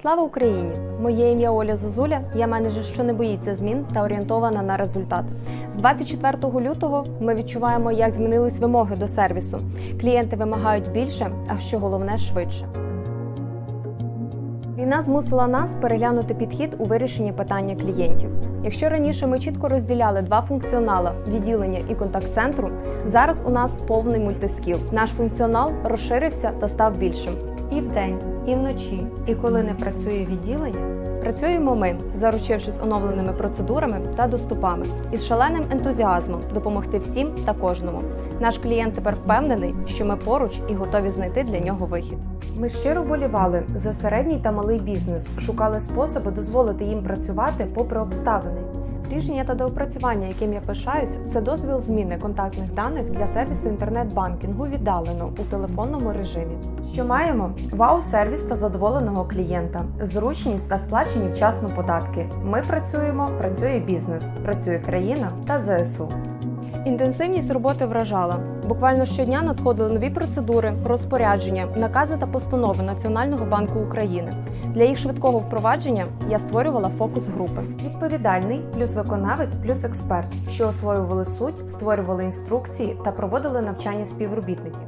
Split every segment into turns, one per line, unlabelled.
Слава Україні! Моє ім'я Оля Зозуля. Я менеджер, що не боїться змін та орієнтована на результат. З 24 лютого ми відчуваємо, як змінились вимоги до сервісу. Клієнти вимагають більше, а що головне швидше. Війна змусила нас переглянути підхід у вирішенні питання клієнтів. Якщо раніше ми чітко розділяли два функціонали відділення і контакт-центру, зараз у нас повний мультискіл. Наш функціонал розширився та став більшим. І вдень, і вночі, і коли не працює відділення. Працюємо ми, заручившись оновленими процедурами та доступами, із шаленим ентузіазмом допомогти всім та кожному. Наш клієнт тепер впевнений, що ми поруч і готові знайти для нього вихід.
Ми щиро болівали за середній та малий бізнес, шукали способи дозволити їм працювати попри обставини.
Рішення та доопрацювання, яким я пишаюсь, це дозвіл зміни контактних даних для сервісу інтернет-банкінгу віддалено у телефонному режимі.
Що маємо? Вау-сервіс та задоволеного клієнта, зручність та сплачені вчасно податки. Ми працюємо, працює бізнес, працює країна та ЗСУ.
Інтенсивність роботи вражала. Буквально щодня надходили нові процедури, розпорядження, накази та постанови Національного банку України. Для їх швидкого впровадження я створювала фокус групи.
Відповідальний плюс виконавець плюс експерт, що освоювали суть, створювали інструкції та проводили навчання співробітників.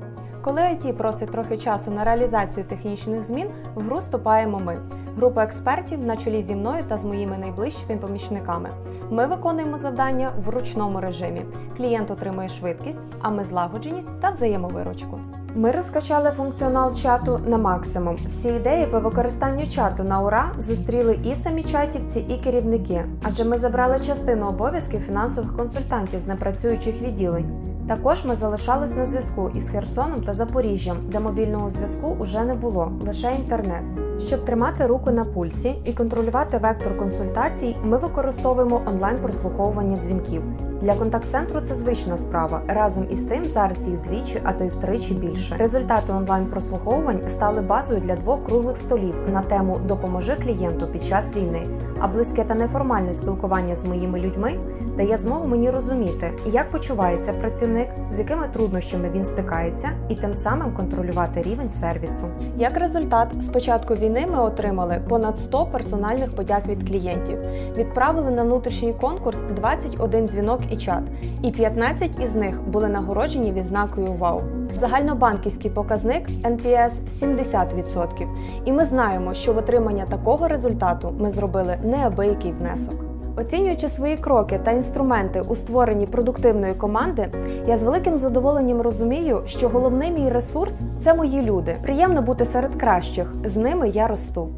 Коли IT просить трохи часу на реалізацію технічних змін, в гру вступаємо ми. Група експертів на чолі зі мною та з моїми найближчими помічниками. Ми виконуємо завдання в ручному режимі. Клієнт отримує швидкість, а ми злагодженість та взаємовиручку.
Ми розкачали функціонал чату на максимум. Всі ідеї по використанню чату на ура зустріли і самі чатівці, і керівники, адже ми забрали частину обов'язків фінансових консультантів з непрацюючих відділень. Також ми залишались на зв'язку із Херсоном та Запоріжжям, де мобільного зв'язку уже не було, лише інтернет. Щоб тримати руку на пульсі і контролювати вектор консультацій, ми використовуємо онлайн-прослуховування дзвінків. Для контакт-центру це звична справа. Разом із тим зараз їх двічі, а то й втричі більше. Результати онлайн-прослуховувань стали базою для двох круглих столів на тему Допоможи клієнту під час війни. А близьке та неформальне спілкування з моїми людьми дає змогу мені розуміти, як почувається працівник, з якими труднощами він стикається, і тим самим контролювати рівень сервісу.
Як результат, з початку війни ми отримали понад 100 персональних подяк від клієнтів, відправили на внутрішній конкурс 21 дзвінок і чат, і 15 із них були нагороджені відзнакою ВАУ. Загальнобанківський показник NPS 70%. І ми знаємо, що в отримання такого результату ми зробили неабиякий внесок. Оцінюючи свої кроки та інструменти у створенні продуктивної команди, я з великим задоволенням розумію, що головний мій ресурс це мої люди. Приємно бути серед кращих. З ними я росту.